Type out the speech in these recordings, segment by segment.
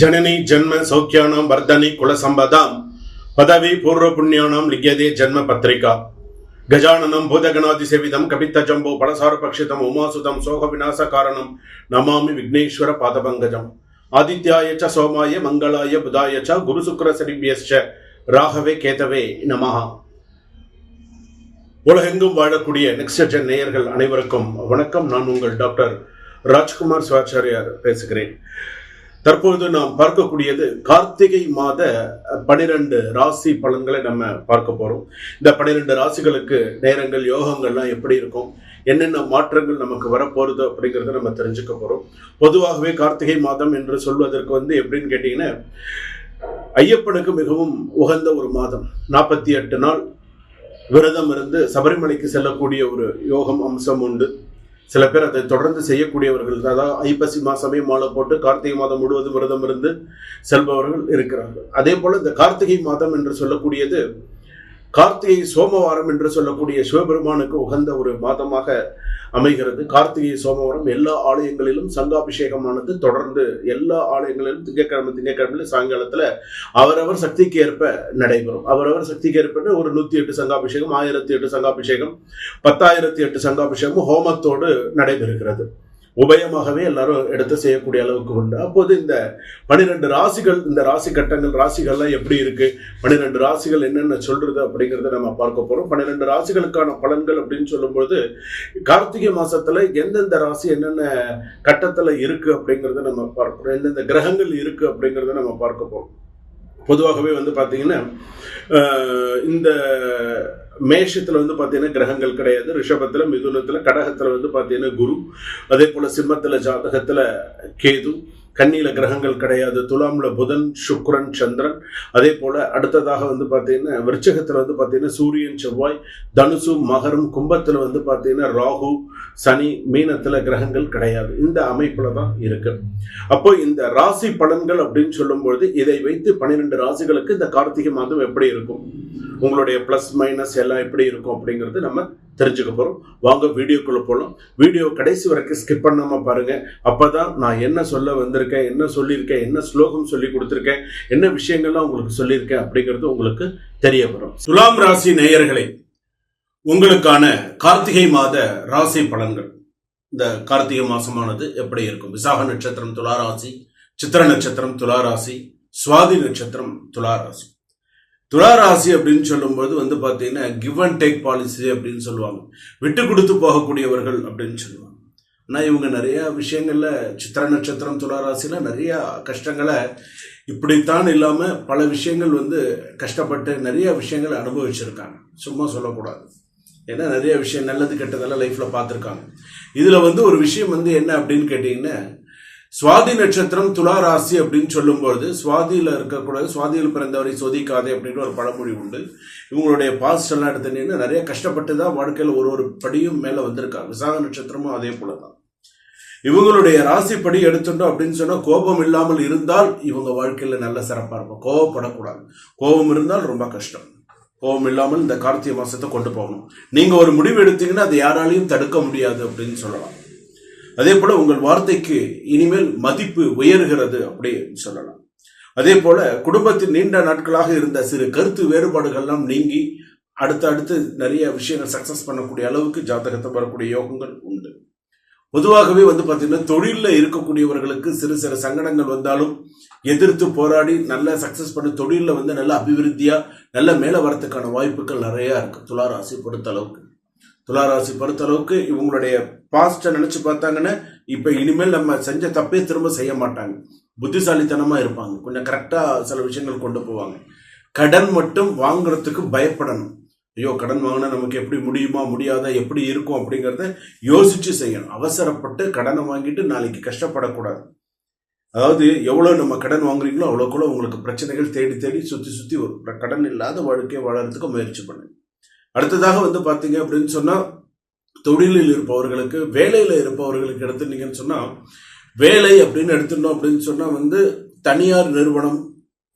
ஜனனி ஜென்ம சௌக்கியானாம் வர்தனி குலசம்பதாம் பதவி பூர்வ புண்ணியானாம் லிங்கியதே ஜன்ம பத்திரிகா கஜானனம் பூதகணாதி சேவிதம் கபித்த ஜம்போ பலசார பக்ஷிதம் உமாசுதம் சோக விநாச காரணம் நமாமி விக்னேஸ்வர பாதபங்கஜம் ஆதித்யாய ச சோமாய மங்களாய புதாய ச குரு சுக்கர சரிபியஸ்ச ராகவே கேதவே நமஹா உலகெங்கும் வாழக்கூடிய நெக்ஸ்ட் ஜென் நேயர்கள் அனைவருக்கும் வணக்கம். நான் உங்கள் டாக்டர் ராஜ்குமார் சிவாச்சாரியார் பேசுகிறேன். தற்பொழுது நாம் பார்க்கக்கூடியது கார்த்திகை மாத பனிரெண்டு ராசி பலன்களை நம்ம பார்க்க போறோம். இந்த பனிரெண்டு ராசிகளுக்கு நேரங்கள் யோகங்கள்லாம் எப்படி இருக்கும்? என்னென்ன மாற்றங்கள் நமக்கு வரப்போறது அப்படிங்கிறத நம்ம தெரிஞ்சுக்க போறோம். பொதுவாகவே கார்த்திகை மாதம் என்று சொல்வதற்கு வந்து எப்படின்னு கேட்டீங்கன்னா ஐயப்பனுக்கு மிகவும் உகந்த ஒரு மாதம். நாற்பத்தி எட்டு நாள் விரதம் இருந்து சபரிமலைக்கு செல்லக்கூடிய ஒரு யோகம் அம்சம் உண்டு. சில பேர் அதை தொடர்ந்து செய்யக்கூடியவர்கள் அதாவது ஐப்பசி மாசமே மாலை போட்டு கார்த்திகை மாதம் முழுவதும் விரதம் இருந்து செல்பவர்கள் இருக்கிறார்கள். அதே போல் இந்த கார்த்திகை மாதம் என்று சொல்லக்கூடியது கார்த்திகை சோமவாரம் என்று சொல்லக்கூடிய சிவபெருமானுக்கு உகந்த ஒரு மாதமாக அமைகிறது. கார்த்திகை சோமவாரம் எல்லா ஆலயங்களிலும் சங்காபிஷேகமானது தொடர்ந்து எல்லா ஆலயங்களிலும் திங்கக்கிழமை திங்கக்கிழமையில சாயங்காலத்தில் அவரவர் சக்திக்கு ஏற்ப நடைபெறும். அவரவர் சக்திக்கு ஏற்ப ஒரு நூத்தி எட்டு சங்காபிஷேகம் ஆயிரத்தி எட்டு சங்காபிஷேகம் பத்தாயிரத்தி எட்டு சங்காபிஷேகம் ஹோமத்தோடு நடைபெறுகிறது. உபயமாகவே எல்லாரும் எடுத்து செய்யக்கூடிய அளவுக்கு உண்டு. அப்போது இந்த பனிரெண்டு ராசிகள் இந்த ராசி கட்டங்கள் ராசிகள்லாம் எப்படி இருக்கு? பன்னிரெண்டு ராசிகள் என்னென்ன சொல்றது அப்படிங்கிறத நம்ம பார்க்க போறோம். பன்னிரெண்டு ராசிகளுக்கான பலன்கள் அப்படின்னு சொல்லும்போது கார்த்திகை மாசத்துல எந்தெந்த ராசி என்னென்ன கட்டத்துல இருக்கு அப்படிங்கிறத நம்ம பார்க்கிறோம் எந்தெந்த கிரகங்கள் இருக்கு அப்படிங்கிறத நம்ம பார்க்க போறோம். பொதுவாகவே வந்து பார்த்தீங்கன்னா இந்த மேஷத்தில் வந்து பார்த்தீங்கன்னா கிரகங்கள் கிடையாது. ரிஷபத்தில் மிதுனத்தில் கடகத்தில் வந்து பார்த்தீங்கன்னா குரு. அதே போல் சிம்மத்தில் ஜாதகத்தில் கேது. கன்னியில கிரகங்கள் கிடையாது. துலாம்ல புதன் சுக்ரன் சந்திரன். அதே போல அடுத்ததாக வந்து பார்த்தீங்கன்னா விருச்சகத்துல வந்து பார்த்தீங்கன்னா சூரியன் செவ்வாய் தனுசு மகரம் கும்பத்துல வந்து பார்த்தீங்கன்னா ராகு சனி மீனத்துல கிரகங்கள் கிடையாது. இந்த அமைப்புல தான் இருக்கு. அப்போ இந்த ராசி பலன்கள் அப்படின்னு சொல்லும்பொழுது இதை வைத்து பன்னிரெண்டு ராசிகளுக்கு இந்த கார்த்திகை மாதம் எப்படி இருக்கும்? உங்களுடைய ப்ளஸ் மைனஸ் எல்லாம் எப்படி இருக்கும் அப்படிங்கிறது நம்ம தெரிஞ்சுக்க போறோம். வாங்க வீடியோக்குள்ள போகலாம் வீடியோ கடைசி வரைக்கும் ஸ்கிப் பண்ணாம பாருங்க. அப்பதான் நான் என்ன சொல்ல வந்திருக்கேன் என்ன சொல்லியிருக்கேன் என்ன ஸ்லோகம் சொல்லி கொடுத்துருக்கேன் என்ன விஷயங்கள்லாம் உங்களுக்கு சொல்லியிருக்கேன் அப்படிங்கிறது உங்களுக்கு தெரிய வரும் துலாம் ராசி நேயர்களை உங்களுக்கான கார்த்திகை மாத ராசி பலன்கள். இந்த கார்த்திகை மாசமானது எப்படி இருக்கும்? விசாக நட்சத்திரம் துளாராசி சித்திர நட்சத்திரம் துளாராசி சுவாதி நட்சத்திரம் துளாராசி துளாராசி அப்படின்னு சொல்லும்போது வந்து பார்த்தீங்கன்னா கிவ் அண்ட் டேக் பாலிசி அப்படின்னு சொல்லுவாங்க. விட்டு கொடுத்து போகக்கூடியவர்கள் அப்படின்னு சொல்லுவாங்க. ஆனால் இவங்க நிறைய விஷயங்களில் சித்திர நட்சத்திரம் துலா ராசியில நிறைய கஷ்டங்களை இப்படித்தான் இல்லாமல் பல விஷயங்கள் வந்து கஷ்டப்பட்டு நிறைய விஷயங்களை அனுபவிச்சிருக்காங்க. சும்மா சொல்லக்கூடாது. ஏன்னா நிறைய விஷயம் நல்லது கெட்டதெல்லாம் லைஃப்பில் பார்த்துருக்காங்க. இதில் வந்து ஒரு விஷயம் வந்து என்ன அப்படின்னு கேட்டிங்கன்னா சுவாதி நட்சத்திரம் துலா ராசி அப்படின்னு சொல்லும்பொழுது சுவாதியில் இருக்கக்கூடாது சுவாதியில் பிறந்தவரை சொதிக்காதே அப்படின்னு ஒரு பழமொழி உண்டு. இவங்களுடைய பாஸ்ட் எல்லாம் எடுத்தீங்கன்னா நிறைய கஷ்டப்பட்டு தான் வாழ்க்கையில் ஒரு ஒரு படியும் மேலே வந்திருக்காங்க விசாக நட்சத்திரமும் அதே போலதான். இவங்களுடைய ராசிப்படி எடுத்துட்டோம் அப்படின்னு சொன்னால் கோபம் இல்லாமல் இருந்தால் இவங்க வாழ்க்கையில் நல்ல சிறப்பாக இருக்கும். கோபப்படக்கூடாது கோபம் இருந்தால் ரொம்ப கஷ்டம். கோபம் இல்லாமல் இந்த கார்த்திகை மாதத்தை கொண்டு போகணும். நீங்கள் ஒரு முடிவு எடுத்தீங்கன்னா அதை யாராலையும் தடுக்க முடியாது அப்படின்னு சொல்லலாம். அதே போல உங்கள் வார்த்தைக்கு இனிமேல் மதிப்பு உயர்கிறது அப்படின்னு சொல்லலாம். அதே போல குடும்பத்தில் நீண்ட நாட்களாக இருந்த சிறு கருத்து வேறுபாடுகள்லாம் நீங்கி அடுத்து அடுத்து நிறைய விஷயங்கள் சக்சஸ் பண்ணக்கூடிய அளவுக்கு ஜாதகத்தை வரக்கூடிய யோகங்கள் உண்டு. பொதுவாகவே வந்து பார்த்தீங்கன்னா தொழிலில் இருக்கக்கூடியவர்களுக்கு சிறு சிறு சங்கடங்கள் வந்தாலும் எதிர்த்து போராடி நல்ல சக்சஸ் பண்ணி தொழிலில் வந்து நல்ல அபிவிருத்தியாக நல்ல மேலே வரத்துக்கான வாய்ப்புகள் நிறையா இருக்குது துளாராசி பொறுத்த அளவுக்கு துளாராசி பொறுத்த அளவுக்கு இவங்களுடைய பாஸ்ட்டை நினைச்சு பார்த்தாங்கன்னா இப்ப இனிமேல் நம்ம செஞ்ச தப்பே திரும்ப செய்ய மாட்டாங்க. புத்திசாலித்தனமா இருப்பாங்க. கொஞ்சம் கரெக்டா சில விஷயங்கள் கொண்டு போவாங்க. கடன் மட்டும் வாங்குறதுக்கு பயப்படணும். ஐயோ கடன் வாங்கினா நமக்கு எப்படி முடியுமா முடியாதா எப்படி இருக்கும் அப்படிங்கிறத யோசிச்சு செய்யணும். அவசரப்பட்டு கடனை வாங்கிட்டு நாளைக்கு கஷ்டப்படக்கூடாது. அதாவது எவ்வளோ நம்ம கடன் வாங்குறீங்களோ அவ்வளோக்குள்ள உங்களுக்கு பிரச்சனைகள் தேடி தேடி சுற்றி சுற்றி வரும். கடன் இல்லாத வாழ்க்கையை வாழறதுக்கு முயற்சி பண்ணுங்க. அடுத்ததாக வந்து பார்த்தீங்க அப்படின்னு சொன்னால் தொழிலில் இருப்பவர்களுக்கு வேலையில் இருப்பவர்களுக்கு எடுத்துட்டீங்கன்னு சொன்னால் வேலை அப்படின்னு எடுத்துட்டோம் அப்படின்னு சொன்னால் வந்து தனியார் நிறுவனம்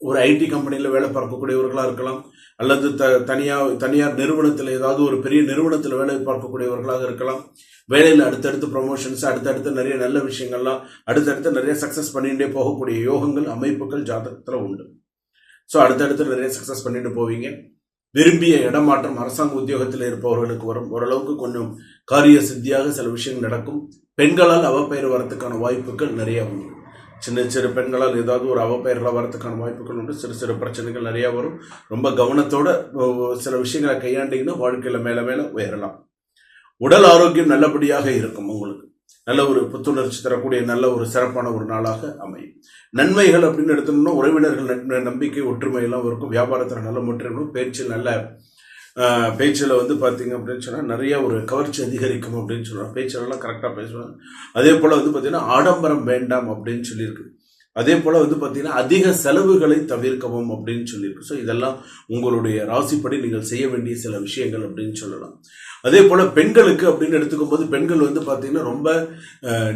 ஒரு ஐடி கம்பெனியில் வேலை பார்க்கக்கூடியவர்களாக இருக்கலாம் அல்லது த தனியார் தனியார் நிறுவனத்தில் ஏதாவது ஒரு பெரிய நிறுவனத்தில் வேலை பார்க்கக்கூடியவர்களாக இருக்கலாம் வேலையில் அடுத்தடுத்து ப்ரொமோஷன்ஸ் அடுத்தடுத்து நிறைய நல்ல விஷயங்கள்லாம் அடுத்தடுத்து நிறைய சக்ஸஸ் பண்ணிகிட்டே போகக்கூடிய யோகங்கள் அமைப்புகள் ஜாதகத்தில் உண்டு. ஸோ அடுத்தடுத்து நிறைய சக்ஸஸ் பண்ணிட்டு போவீங்க. விரும்பிய இடமாற்றம் அரசாங்க உத்தியோகத்தில் இருப்பவர்களுக்கு வரும். ஓரளவுக்கு கொஞ்சம் காரிய சித்தியாக சில விஷயங்கள் நடக்கும். பெண்களால் அவப்பெயர் வரத்துக்கான வாய்ப்புகள் நிறைய உண்டு. சின்ன சிறு பெண்களால் ஏதாவது ஒரு அவப்பெயரில் வரத்துக்கான வாய்ப்புகள் உண்டு. சிறு சிறு பிரச்சனைகள் நிறைய வரும். ரொம்ப கவனத்தோட சில விஷயங்களை கையாண்டிங்கன்னா வாழ்க்கையில் மேலே மேலே உயரலாம். உடல் ஆரோக்கியம் நல்லபடியாக இருக்கும் உங்களுக்கு. நல்ல ஒரு புத்துணர்ச்சி தரக்கூடிய நல்ல ஒரு சிறப்பான ஒரு நாளாக அமையும். நன்மைகள் அப்படின்னு எடுத்தோம்னா உறவினர்கள் நட்பு- நம்பிக்கை ஒற்றுமை எல்லாம் இருக்கும். வியாபாரத்தில் நல்ல முற்றேறும் பேச்சில் நல்ல பேச்சில் வந்து பார்த்தீங்க அப்படின்னு சொன்னால் நிறைய ஒரு கவர்ச்சி அதிகரிக்கும் அப்படின்னு சொல்லுவாங்க பேச்சிலெல்லாம் கரெக்டாக பேசுவாங்க. அதே போல் வந்து பார்த்தீங்கன்னா ஆடம்பரம் வேண்டாம் அப்படின்னு சொல்லியிருக்கு. அதே போல் வந்து பார்த்தீங்கன்னா அதிக செலவுகளை தவிர்க்கவும் அப்படின்னு சொல்லியிருக்கு. ஸோ இதெல்லாம் உங்களுடைய ராசிப்படி நீங்கள் செய்ய வேண்டிய சில விஷயங்கள் அப்படின்னு சொல்லலாம். அதே போல் பெண்களுக்கு அப்படின்னு எடுத்துக்கும் போது பெண்கள் வந்து பார்த்தீங்கன்னா ரொம்ப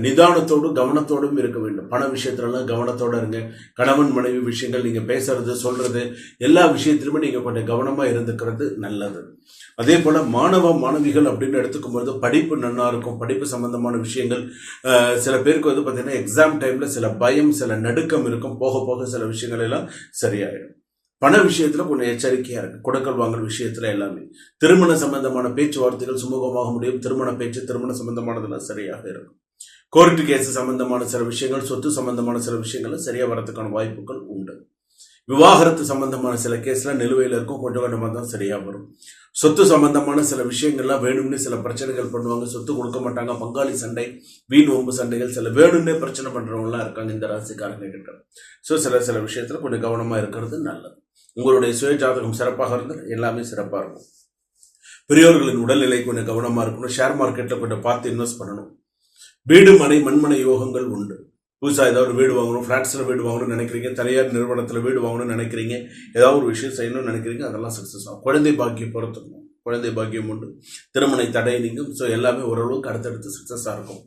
நிதானத்தோடும் கவனத்தோடும் இருக்க வேண்டும். பண விஷயத்துலலாம் கவனத்தோட இருங்க. கணவன் மனைவி விஷயங்கள் நீங்கள் பேசுறது சொல்றது எல்லா விஷயத்திலுமே நீங்கள் கொஞ்சம் கவனமாக இருந்துக்கிறது நல்லது. அதே போல் மாணவ மாணவிகள் அப்படின்னு எடுத்துக்கும்போது படிப்பு நன்னா இருக்கும். படிப்பு சம்பந்தமான விஷயங்கள் சில பேருக்கு வந்து பார்த்தீங்கன்னா எக்ஸாம் டைமில் சில பயம் சில நடுக்கம் இருக்கும். போக போக சில விஷயங்கள் எல்லாம் சரியாயிடும். பண விஷயத்துல கொஞ்சம் எச்சரிக்கையா இருக்கு. கொடுக்கல் வாங்கல் விஷயத்துல எல்லாமே. திருமண சம்பந்தமான பேச்சுவார்த்தைகள் சுமூகமாக முடியும். திருமண பேச்சு திருமண சம்பந்தமானதெல்லாம் சரியாக இருக்கும். கோர்ட்டு கேஸ் சம்பந்தமான சில விஷயங்கள் சொத்து சம்பந்தமான சில விஷயங்கள் சரியா வரதுக்கான வாய்ப்புகள் உண்டு. விவாகரத்து சம்பந்தமான சில கேஸ்லாம் நிலுவையில் இருக்கும். கொஞ்சம் கொஞ்சமாக தான் சரியா வரும். சொத்து சம்பந்தமான சில விஷயங்கள்லாம் வேணும்னே சில பிரச்சனைகள் பண்ணுவாங்க. சொத்து கொடுக்க மாட்டாங்க. பங்காளி சண்டை வீண் ஓம்பு சண்டைகள் சில வேணும்னே பிரச்சனை பண்றவங்கலாம் இருக்காங்க இந்த ராசிக்காரங்க கிட்ட. ஸோ சில சில விஷயத்துல கொஞ்சம் கவனமா இருக்கிறது நல்லது. உங்களுடைய சுய ஜாதகம் சிறப்பாக இருந்தால் எல்லாமே சிறப்பாக இருக்கும். பெரியோர்களின் உடல்நிலை கொஞ்சம் கவனமாக இருக்கணும். ஷேர் மார்க்கெட்டில் கொஞ்சம் பார்த்து இன்வெஸ்ட் பண்ணணும். வீடு மனை மண்மனை யோகங்கள் உண்டு. புதுசாக ஏதாவது ஒரு வீடு வாங்கணும். ஃப்ளாட்ஸில் வீடு வாங்கணும்னு நினைக்கிறீங்க. தனியார் நிறுவனத்தில் வீடு வாங்கணும்னு நினைக்கிறீங்க. ஏதாவது ஒரு விஷயம் செய்யணும்னு நினைக்கிறீங்க. அதெல்லாம் சக்ஸஸ் ஆகும். குழந்தை பாக்கியம் பொறுத்துக்கணும். குழந்தை பாக்கியம் உண்டு. திருமணை தடை நீங்கும். ஸோ எல்லாமே ஓரளவுக்கு அடுத்தடுத்து சக்ஸஸாக இருக்கும்.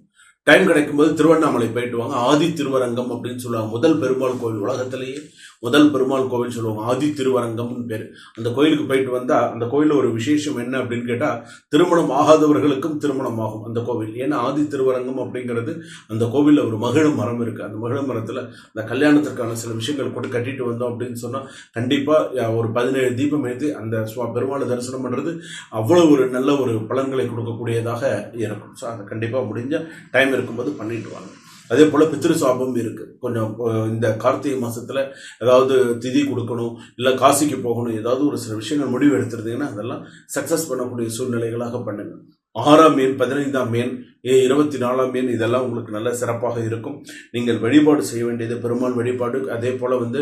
டைம் கிடைக்கும்போது திருவண்ணாமலை போயிட்டு வாங்க. ஆதி திருவரங்கம் அப்படின்னு சொல்லுவாங்க. முதல் பெருமாள் கோவில் உலகத்திலேயே முதல் பெருமாள் கோவில் சொல்லுவாங்க ஆதி திருவரங்கம்னு பேர். அந்த கோயிலுக்கு போயிட்டு வந்தா அந்த கோயிலில் ஒரு விசேஷம் என்ன அப்படின்னு கேட்டா திருமணம் ஆகாதவர்களுக்கும் திருமணம் ஆகும் அந்த கோவில். ஏன்னா ஆதி திருவரங்கம் அப்படிங்கிறது அந்த கோவிலில் ஒரு மகிழ மரம் இருக்கு. அந்த மகிழ மரத்தில் அந்த கல்யாணத்திற்கான சில விஷயங்கள் போட்டு கட்டிட்டு வந்தோம் அப்படின்னு சொன்னா கண்டிப்பா ஒரு பதினேழு தீபம் ஏற்றி அந்த சுவா பெருமாளை தரிசனம் பண்றது அவ்வளவு ஒரு நல்ல ஒரு பலன்களை கொடுக்கக்கூடியதாக இருக்கும். ஸோ அதை கண்டிப்பா முடிஞ்ச டைம் இருக்கும்போது பண்ணிட்டு வாங்க. அதே போல பித்திரு சாபம் இருக்கு. கொஞ்சம் இந்த கார்த்திகை மாசத்துல ஏதாவது திதி கொடுக்கணும் இல்லை காசிக்கு போகணும் ஏதாவது ஒரு சில விஷயங்கள் முடிவு எடுத்துருந்தீங்கன்னா அதெல்லாம் சக்ஸஸ் பண்ணக்கூடிய சூழ்நிலைகளாக பண்ணுங்க. ஆறாம் மீன் பதினைந்தாம் மீன் ஏ இருபத்தி நாலாம் மீன் இதெல்லாம் உங்களுக்கு நல்ல சிறப்பாக இருக்கும். நீங்கள் வழிபாடு செய்ய வேண்டியது பெருமாள் வழிபாடு. அதே போல் வந்து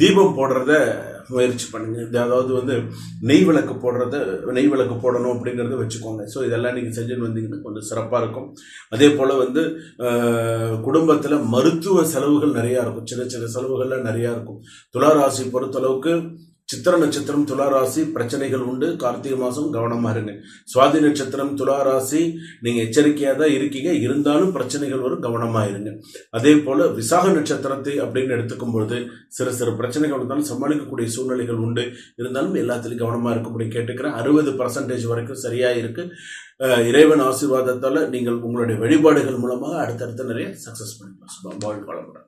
தீபம் போடுறத முயற்சி பண்ணுங்க. அதாவது வந்து நெய் விளக்கு போடுறத நெய் விளக்கு போடணும் அப்படிங்கிறத வச்சுக்கோங்க. ஸோ இதெல்லாம் நீங்கள் செஞ்சுட்டு வந்தீங்கன்னா கொஞ்சம் சிறப்பாக இருக்கும். அதே போல் வந்து குடும்பத்தில் மருத்துவ செலவுகள் நிறையா இருக்கும். சின்ன சின்ன செலவுகள்லாம் நிறையா இருக்கும். துளாராசி பொறுத்தளவுக்கு சித்திர நட்சத்திரம் துளாராசி பிரச்சனைகள் உண்டு. கார்த்திகை மாதம் கவனமாக இருங்க. சுவாதி நட்சத்திரம் துளாராசி நீங்கள் எச்சரிக்கையாக தான் இருக்கீங்க. இருந்தாலும் பிரச்சனைகள் வரும் கவனமாக இருங்க. அதே போல் விசாக நட்சத்திரத்தை அப்படின்னு எடுத்துக்கும் பொழுது சிறு சிறு பிரச்சனைகள் இருந்தாலும் சமாளிக்கக்கூடிய சூழ்நிலைகள் உண்டு. இருந்தாலும் எல்லாத்துலேயும் கவனமாக இருக்கும்படி கேட்டுக்கிறேன். அறுபது பர்சன்டேஜ் வரைக்கும் சரியாக இருக்குது இறைவன் ஆசீர்வாதத்தால் நீங்கள் உங்களுடைய வழிபாடுகள் மூலமாக அடுத்தடுத்து நிறைய சக்ஸஸ் பண்ணிக்கலாம். சுபம் வளமுடன்.